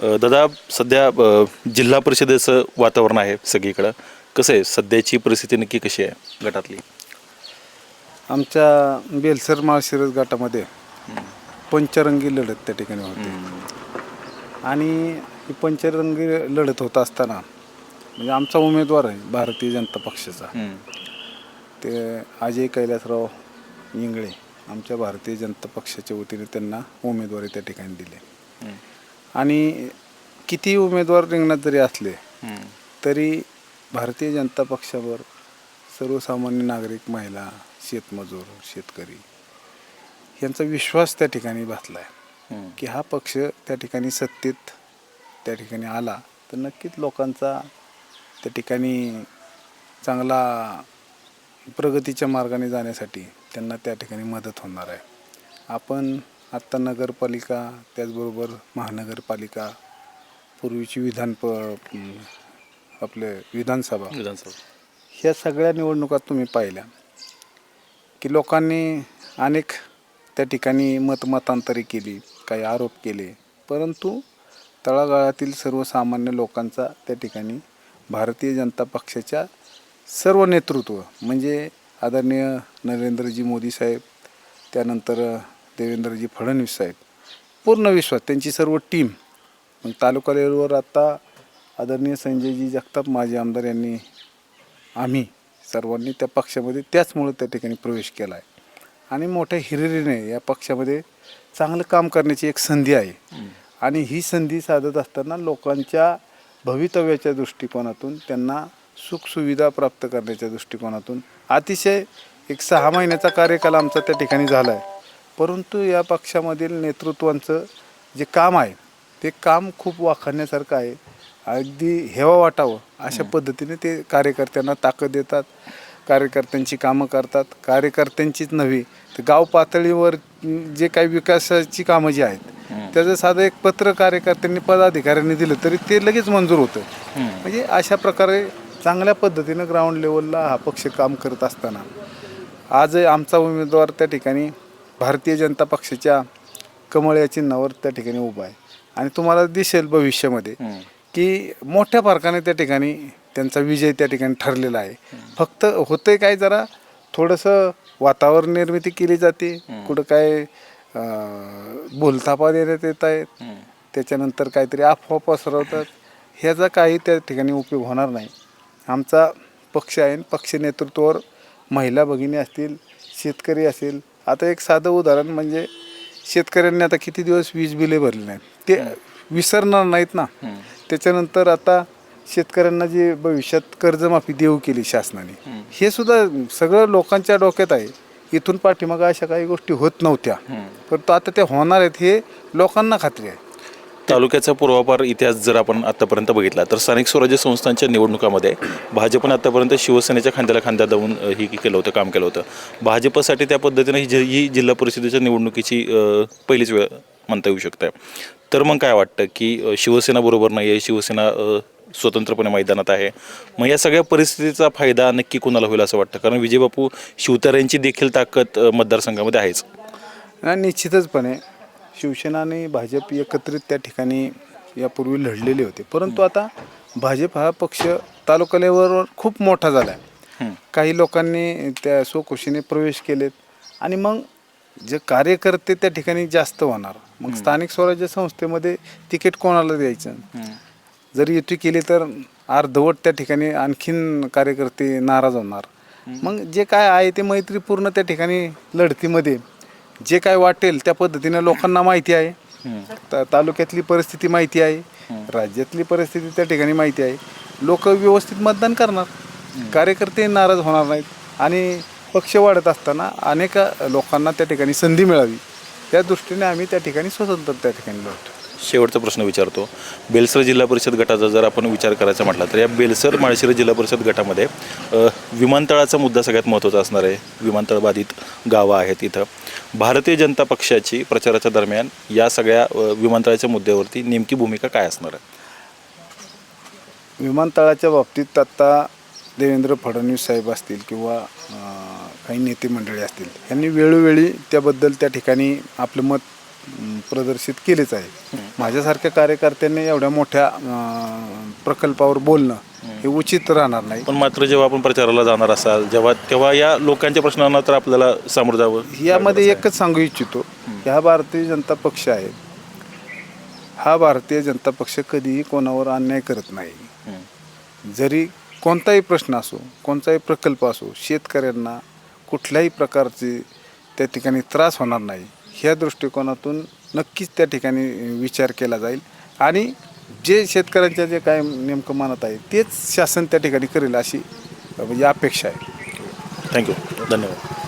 दादा सध्या अ, जिल्हा परिषदेचं वातावरण आहे सगळीकडं. कसं आहे? सध्याची परिस्थिती नक्की कशी आहे गटातली? आमच्या बेलसर माळशिरस गटामध्ये पंचरंगी लढत त्या ठिकाणी होते. आणि ही पंचरंगी लढत होत असताना म्हणजे आमचा उमेदवार आहे भारतीय जनता पक्षाचा. ते अजय कैलासराव इंगळे आमच्या भारतीय जनता पक्षाच्या वतीने त्यांना उमेदवारी त्या ठिकाणी दिली. आणि किती उमेदवार रिंगणात जरी असले. तरी भारतीय जनता पक्षावर सर्वसामान्य नागरिक महिला शेतमजूर शेतकरी यांचा विश्वास त्या ठिकाणी बसला आहे. की हा पक्ष त्या ठिकाणी सत्तेत त्या ठिकाणी आला तर नक्कीच लोकांचा त्या ठिकाणी चांगला प्रगतीच्या मार्गाने जाण्यासाठी त्यांना त्या ठिकाणी मदत होणार आहे आपण आत्ता नगरपालिका त्याचबरोबर महानगरपालिका पूर्वीची विधान प आपले विधानसभा. विधानसभा. ह्या सगळ्या निवडणुका तुम्ही पाहिल्या. की लोकांनी अनेक त्या ठिकाणी मतमतांतरे केली काही आरोप केले. परंतु तळागाळातील सर्वसामान्य लोकांचा त्या ठिकाणी भारतीय जनता पक्षाच्या सर्व नेतृत्व म्हणजे आदरणीय नरेंद्रजी मोदी साहेब त्यानंतर देवेंद्रजी फडणवीस साहेब. पूर्ण विश्वास त्यांची सर्व टीम मग तालुका लेवलवर आत्ता आदरणीय संजयजी जगताप माजी आमदार यांनी आम्ही सर्वांनी त्या पक्षामध्ये त्याचमुळे त्या ठिकाणी प्रवेश केला आहे आणि मोठ्या हिरिरीने या पक्षामध्ये चांगलं काम करण्याची एक संधी आहे. आणि ही संधी साधत असताना लोकांच्या भवितव्याच्या दृष्टिकोनातून त्यांना सुखसुविधा प्राप्त करण्याच्या दृष्टिकोनातून अतिशय एक सहा महिन्याचा कार्यकाल आमचा त्या ठिकाणी झाला आहे परंतु या पक्षामधील नेतृत्वांचं जे काम आहे ते काम खूप वाखाणण्यासारखं आहे. अगदी हेवा वाटावं अशा पद्धतीने ते कार्यकर्त्यांना ताकद देतात कार्यकर्त्यांची कामं करतात. कार्यकर्त्यांचीच नव्हे तर गाव पातळीवर जे काही विकासाची कामं जी आहेत त्याचं साधं एक पत्र कार्यकर्त्यांनी पदाधिकाऱ्यांनी दिलं तरी ते लगेच मंजूर होतं. म्हणजे अशा प्रकारे चांगल्या पद्धतीनं ग्राउंड लेवलला हा पक्ष काम करत असताना. आज आमचा उमेदवार त्या ठिकाणी भारतीय जनता पक्षाच्या कमळ या चिन्हावर त्या ठिकाणी उभा आहे. आणि तुम्हाला दिसेल भविष्यामध्ये की मोठ्या फरकाने त्या ठिकाणी त्यांचा विजय त्या ठिकाणी ठरलेला आहे. फक्त होतंय काय जरा थोडंसं वातावरण निर्मिती केली जाते. कुठं काय अं, बोलथापा देण्यात येत आहेत. त्याच्यानंतर काहीतरी अफवा पसरवतात. ह्याचा काही त्या ठिकाणी उपयोग होणार नाही. आमचा पक्ष आहे पक्ष नेतृत्वावर महिला भगिनी असतील शेतकरी असेल आता एक साधं उदाहरण म्हणजे शेतकऱ्यांनी आता किती दिवस वीज बिले भरले नाहीत? ते विसरणार नाहीत ना. त्याच्यानंतर आता शेतकऱ्यांना जे भविष्यात कर्जमाफी देऊ केली शासनाने हे सुद्धा सगळं लोकांच्या डोक्यात आहे. इथून पाठीमागं अशा काही गोष्टी होत नव्हत्या. परंतु आता त्या होणार आहेत हे लोकांना खात्री आहे. तालुक्याचा पूर्वापार इतिहास जर आपण आतापर्यंत बघितला तर स्थानिक स्वराज्य संस्थांच्या निवडणुकामध्ये भाजपनं आतापर्यंत शिवसेनेच्या खांद्याला खांद्या देऊन ही केलं होतं काम केलं होतं. भाजपसाठी त्या पद्धतीनं ही जि- ही जिल्हा परिषदेच्या निवडणुकीची पहिलीच वेळ म्हणता येऊ शकते. तर मग काय वाटतं की शिवसेना बरोबर नाही आहे शिवसेना स्वतंत्रपणे मैदानात आहे मग या सगळ्या परिस्थितीचा फायदा नक्की कोणाला होईल असं वाटतं? कारण विजयबापू शिवतारेंची देखील ताकद मतदारसंघामध्ये आहेच. निश्चितचपणे शिवसेना आणि भाजप एकत्रित त्या ठिकाणी यापूर्वी लढलेले होते. परंतु आता भाजप हा पक्ष तालुका लेवलवर खूप मोठा झाला आहे काही लोकांनी त्या स्वखुशीने प्रवेश केलेत. आणि मग जे कार्यकर्ते त्या ठिकाणी जास्त होणार मग स्थानिक स्वराज्य संस्थेमध्ये तिकीट कोणाला द्यायचं? जर युती केली तर अर्धवट त्या ठिकाणी आणखीन कार्यकर्ते नाराज होणार. मग जे काय आहे ते मैत्रीपूर्ण त्या ठिकाणी लढतीमध्ये जे काय वाटेल त्या पद्धतीने लोकांना माहिती आहे. ता- तालुक्यातली परिस्थिती माहिती आहे. राज्यातली परिस्थिती त्या ठिकाणी माहिती आहे. लोक व्यवस्थित मतदान करणार. कार्यकर्ते नाराज होणार नाहीत. आणि पक्ष वाढत असताना अनेक लोकांना त्या ठिकाणी संधी मिळावी. त्या दृष्टीने आम्ही त्या ठिकाणी स्वतंत्र त्या ठिकाणी लढतो शेवटचा प्रश्न विचारतो. बेलसर जिल्हा परिषद गटाचा जर आपण विचार करायचा म्हटला तर या बेलसर माळशिरस जिल्हा परिषद गटामध्ये विमानतळाचा मुद्दा सगळ्यात महत्त्वाचा असणार आहे. विमानतळ बाधित गावं आहेत इथं. भारतीय जनता पक्षाची प्रचाराच्या दरम्यान या सगळ्या विमानतळाच्या मुद्द्यावरती नेमकी भूमिका काय असणार आहे? विमानतळाच्या बाबतीत आत्ता देवेंद्र फडणवीस साहेब असतील किंवा काही नेते मंडळी असतील यांनी वेळोवेळी त्याबद्दल त्या ठिकाणी आपलं मत प्रदर्शित केलेच आहे. माझ्यासारख्या कार्यकर्त्यांनी एवढ्या मोठ्या अं, प्रकल्पावर बोलणं हे उचित राहणार नाही. पण मात्र जेव्हा आपण प्रचाराला जाणार असाल जेव्हा तेव्हा या लोकांच्या प्रश्नांना तर आपल्याला सामोरं जावं यामध्ये एकच सांगू इच्छितो ह्या भारतीय जनता पक्ष आहे. हा भारतीय जनता पक्ष कधीही कोणावर अन्याय करत नाही. जरी कोणताही प्रश्न असो कोणताही प्रकल्प असो शेतकऱ्यांना कुठल्याही प्रकारचे त्या ठिकाणी त्रास होणार नाही. ह्या दृष्टिकोनातून नक्कीच त्या ठिकाणी विचार केला जाईल. आणि जे शेतकऱ्यांच्या जे काय नेमकं मनात आहे तेच शासन त्या ठिकाणी करेल अशी म्हणजे अपेक्षा आहे. थँक्यू. धन्यवाद.